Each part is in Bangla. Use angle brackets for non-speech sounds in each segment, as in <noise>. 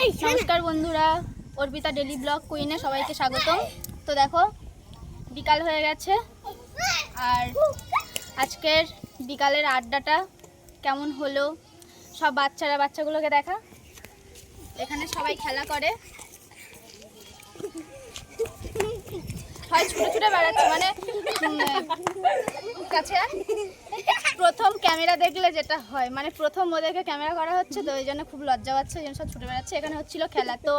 নমস্কার বন্ধুরা, অর্পিতা ডেলি ব্লগ কুইনে সবাইকে স্বাগতম। তো দেখো, বিকাল হয়ে গেছে। আর আজকের বিকালের আড্ডাটা কেমন হলো? সব বাচ্চারা বাচ্চাগুলোকে দেখা। এখানে সবাই খেলা করে। হয়, ছুটে ছুটে বেড়াচ্ছে মানে কাছে। প্রথম ক্যামেরা দেখলে যেটা হয় মানে প্রথম ওদেরকে ক্যামেরা করা হচ্ছে, তো ওই জন্য খুব লজ্জা পাচ্ছে, ওই সব ছুটে বেড়াচ্ছে। এখানে হচ্ছিল খেলা। তো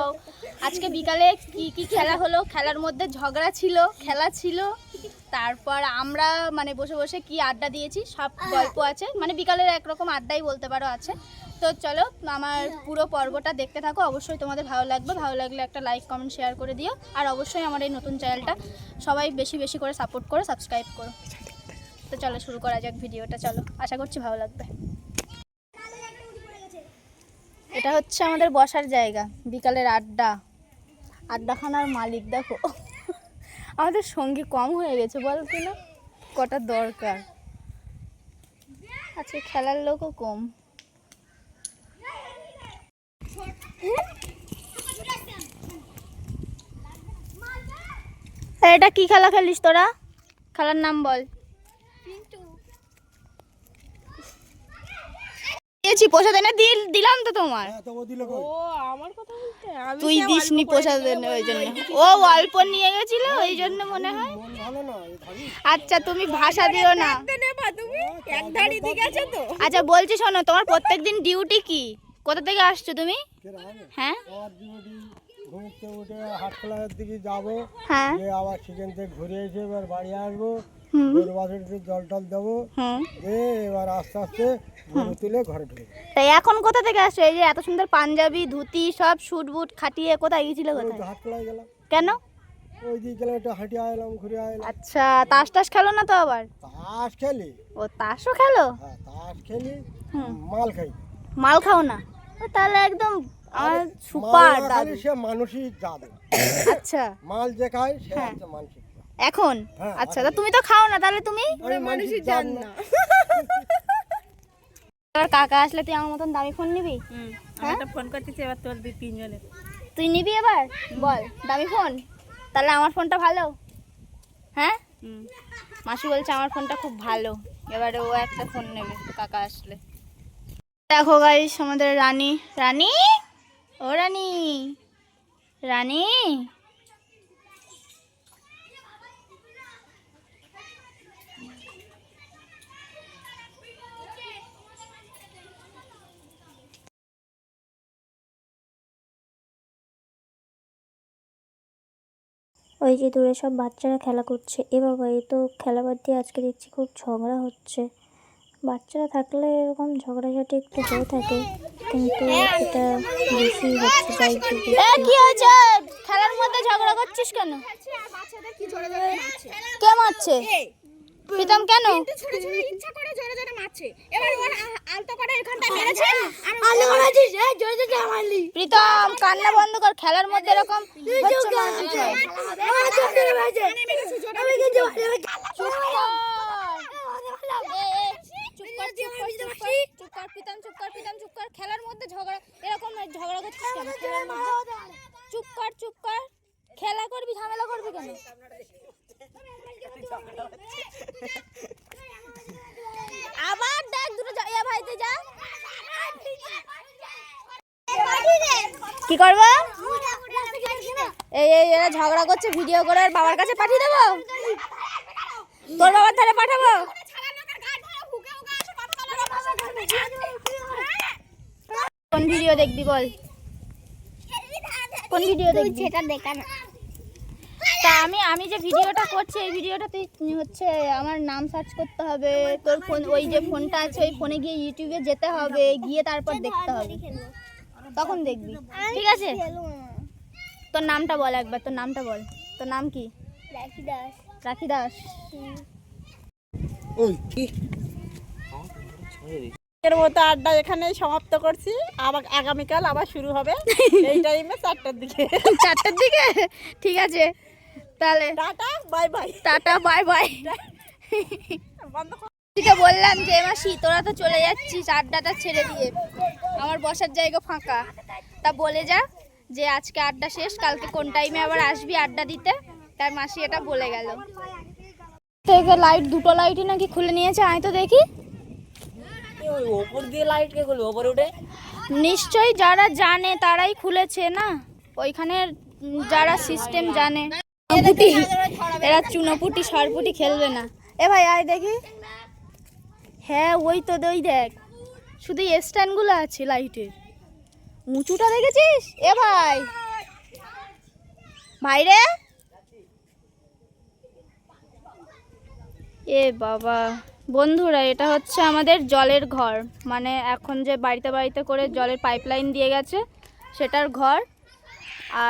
আজকে বিকালে কি কি খেলা হলো? খেলার মধ্যে ঝগড়া ছিল, খেলা ছিল। তারপর আমরা মানে বসে বসে কি আড্ডা দিয়েছি, সব গল্প আছে। মানে বিকালের একরকম আড্ডাই বলতে পারো আছে। তো চলো, আমার পুরো পর্বটা দেখতে থাকো। অবশ্যই তোমাদের ভালো লাগবে। ভালো লাগলে একটা লাইক কমেন্ট শেয়ার করে দিও। আর অবশ্যই আমার এই নতুন চ্যানেলটা সবাই বেশি বেশি করে সাপোর্ট করো সাবস্ক্রাইব করো। তো চলো শুরু করা যাক ভিডিওটা, চলো। আশা করছি ভালো লাগবে। এটা হচ্ছে আমাদের বসার জায়গা, বিকালের আড্ডা। আড্ডাখানার মালিক, দেখো। আমাদের সঙ্গী কম হয়ে গেছে, বল কিনা কটা দরকার। আচ্ছা খেলার লোকও কম। এটা কি খেলা খেলিস তোরা? খেলার নাম বল। দিয়েছি প্রসাদ এনে দিল দিলাম তো তোমার। তুই দিসনি প্রসাদ এনে ওই জন্য। ও অল্প নিয়ে গেছিল ওই জন্য মনে হয়। আচ্ছা তুমি ভাষা দিও না। আচ্ছা বলছি শোনো তোমার প্রত্যেক দিন ডিউটি কি? কোথা থেকে আসছো তুমি? হ্যাঁ? ঘুরতে উঠে হাটখোলার দিকে যাব। হ্যাঁ। আবার সেখান থেকে ঘুরে এসে এবার বাড়ি আসব। গরু জল টল দেবো। দিয়ে এবার আস্তে আস্তে গরু তুলে ঘরে ঢুকে তাই এখন কোথা থেকে আসছো? এই যে এত সুন্দর পাঞ্জাবি ধুতি সব শুট বুট খাটিয়ে কোথায় গিয়েছিলে কোথায়? গেলাম। কেন? ওই দিকে গেলাম একটু হাঁটিয়ে আইলাম ঘুরে আইলাম। আচ্ছা তাস টাস খেলো না তো আবার? তাস খেলি। ও তাসও খেলো? হ্যাঁ তাস খেলি। মাল খাই। মাল খাও না? তাহলে একদম সুপার সে মানুষই জানে আচ্ছা। মাল যে খায় সে হ্যাঁ। হচ্ছে মানসিক এখন? হ্যাঁ, আচ্ছা তা তুমি তো খাও না তাহলে তুমি? আমি জান না। আর <laughs> কাকা আসলে তুই আমার মতন দামি ফোন নিবি? হ্যাঁ? একটা ফোন করতেছি এবার তোর দুই তিনজনের। তুই নিবি এবার? বল দামি ফোন? তাহলে আমার ফোনটা ভালো। হ্যাঁ? মাসি বলছে আমার ফোনটা খুব ভালো। এবারে ও একটা ফোন নেবে কাকা আসলে। দেখো গাইস আমাদের রানী। রানী? ও রানী? রানী? ওই যে দূরে সব বাচ্চারা খেলা করছে। এ বাবা এ তো খেলা বাদ দিয়ে আজকে দেখছি খুব ঝগড়া হচ্ছে। বাচ্চারা থাকলে এরকম ঝগড়াঝাটি একটু হয়ে থাকে কিন্তু এটা বেশি হচ্ছে তাই একটু কি হয়েছে? খেলার মধ্যে ঝগড়া করছিস কেন? কে মারছে? প্রীতম কেন? প্রীতম কান্না বন্ধ কর খেলার মধ্যে এরকম হচ্ছে কর। এ, এ, চুপ কর, চুপ কর, চুপ কর, চুপ কর, প্রীতম, চুপ কর, প্রীতম, চুপ কর। খেলার মধ্যে ঝগড়া এরকম ঝগড়া করছিস কেন? চুপ কর চুপ কর। খেলা করবি ঝামেলা করবি কেন? আবার দেখ দুটো যা- ইয়া ভাইতে যা। কি করব? এই এই, এরা ঝগড়া করছে ভিডিও করে, আর বাবার কাছে পাঠিয়ে দেবো? তোর বাবার ধারে পাঠাবো? কোন ভিডিও দেখবি বল? কোন ভিডিও দেখবি? সেটা দেখা না। তা আমি আমি যে ভিডিওটা করছি এই ভিডিওটা তুই হচ্ছে আমার নাম সার্চ করতে হবে। তোর ফোন ওই যে ফোনটা আছে ওই ফোনে গিয়ে ইউটিউবে যেতে হবে গিয়ে তারপর দেখতে হবে। তখন দেখবি। ঠিক আছে? তোর নামটা বল একবার তোর নামটা বল। তোর নাম কি? রাখি দাস। ওই কি? এর মতো আড্ডা এখানেই সমাপ্ত করছি। আবার আগামীকাল আবার শুরু হবে। <laughs> এই টাইমে চারটার দিকে। চারটার দিকে? ঠিক আছে। তাহলে tata bye bye. Tata bye bye. বললাম যে মাসি তোরা তো চলে যাচ্ছিস আড্ডাটা ছেড়ে দিয়ে। আমার বসার জায়গা ফাঁকা। তা বলে যা যে আজকে আড্ডা শেষ কালকে কোন টাইমে আবার আসবি আড্ডা দিতে? তার মাসি এটা বলে গেল। থেকে লাইট দুটো লাইটই নাকি খুলে নিয়েছে আয় তো দেখি। ওপর দিয়ে লাইট কে ওপরে উঠে নিশ্চয়ই যারা জানে তারাই খুলেছে না? ওইখানে যারা সিস্টেম জানে। চুনোপুটি এরা চুনোপুটি সরপুটি খেলবে না। এ ভাই আয় দেখি। হ্যাঁ ওই তো ওই দেখ। শুধু স্ট্যান্ডগুলো আছে লাইটের। উঁচুটা দেখেছিস? এ ভাই। ভাই রে এ বাবা। বন্ধুরা এটা হচ্ছে আমাদের জলের ঘর। মানে এখন যে বাড়িতে বাড়িতে করে জলের পাইপলাইন দিয়ে গেছে সেটার ঘর।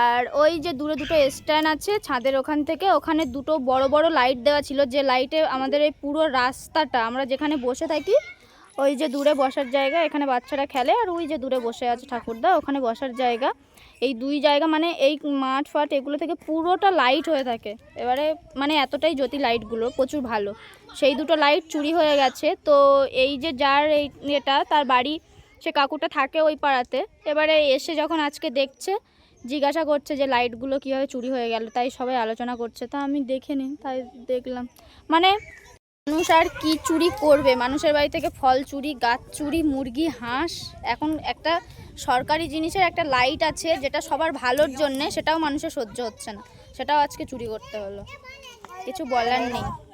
আর ওই যে দূরে দুটো স্ট্যান্ড আছে, ছাদের ওখান থেকে। ওখানে দুটো বড় বড় লাইট দেওয়া ছিল, যে লাইটে আমাদের এই পুরো রাস্তাটা, আমরা যেখানে বসে থাকি, ওই যে দূরে বসার জায়গা, এখানে বাচ্চারা খেলে, আর ওই যে দূরে বসে আছে ঠাকুরদা, ওখানে বসার জায়গা। এই দুই জায়গা মানে এই মাঠ ফাট এগুলো থেকে পুরোটা লাইট হয়ে থাকে। এবারে মানে এতটাই জ্যোতি লাইটগুলো প্রচুর ভালো। সেই দুটো লাইট চুরি হয়ে গেছে, তো এই যে যার এই এটা তার বাড়ি, সে কাকুটা থাকে ওই পাড়াতে। এবারে এসে যখন আজকে দেখছে জিজ্ঞাসা করছে যে লাইটগুলো কীভাবে চুরি হয়ে গেল, তাই সবাই আলোচনা করছে। তা আমি দেখিনি তাই দেখলাম। মানে মানুষ আর কি চুরি করবে? মানুষের বাড়ি থেকে ফল চুরি, গাছ চুরি, মুরগি, হাঁস, এখন একটা সরকারি জিনিসের একটা লাইট আছে যেটা সবার ভালোর জন্যে সেটাও মানুষের সহ্য হচ্ছে না। সেটাও আজকে চুরি করতে হলো। কিছু বলার নেই।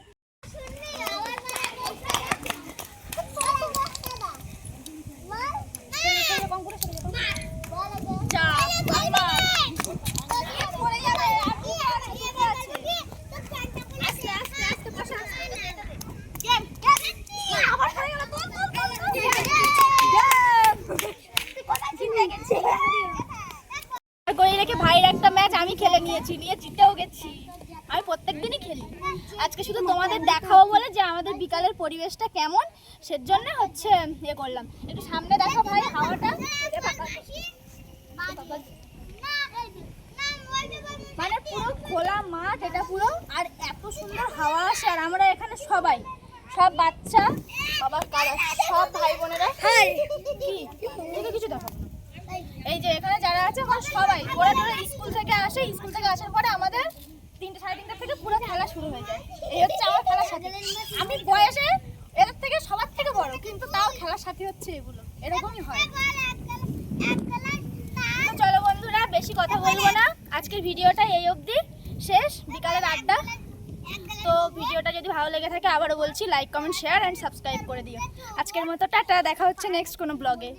করে রেখে ভাইয়ের একটা ম্যাচ আমি খেলে নিয়েছি নিয়ে জিতেও গেছি। আমি প্রত্যেক দিনই খেলি। আজকে শুধু তোমাদের দেখাবো বলে যে আমাদের বিকালের পরিবেশটা কেমন সেজন্য হচ্ছে ইয়ে করলাম। একটু সামনে দেখো ভাই হাওয়াটা। মানে পুরো খোলা মাঠ এটা পুরো। আর এত সুন্দর হাওয়া আসে আর আমরা এখানে সবাই সব বাচ্চা বাবা কারা সব ভাই বোনেরা। কিছু দেখো ওরা সবাই ওরা ধরো স্কুল থেকে আসে, স্কুল থেকে আসার পরে আমাদের তিনটে, সাড়ে তিনটা থেকে পুরো খেলা শুরু হয়ে যায়। এই হচ্ছে আমার খেলার সাথী। আমি বয়সে এদের থেকে সবার থেকে বড়, কিন্তু তাও খেলার সাথী হচ্ছে এগুলো। এরকমই হয়। চলো বন্ধুরা, বেশি কথা বলব না। আজকের ভিডিওটা এই অবধি। শেষ। বিকালের আড্ডা। তো ভিডিওটা যদি ভালো লেগে থাকে, আবারও বলছি like comment share and subscribe করে দিও। আজকের মতো টাটা। দেখা হচ্ছে নেক্সট কোনো ব্লগে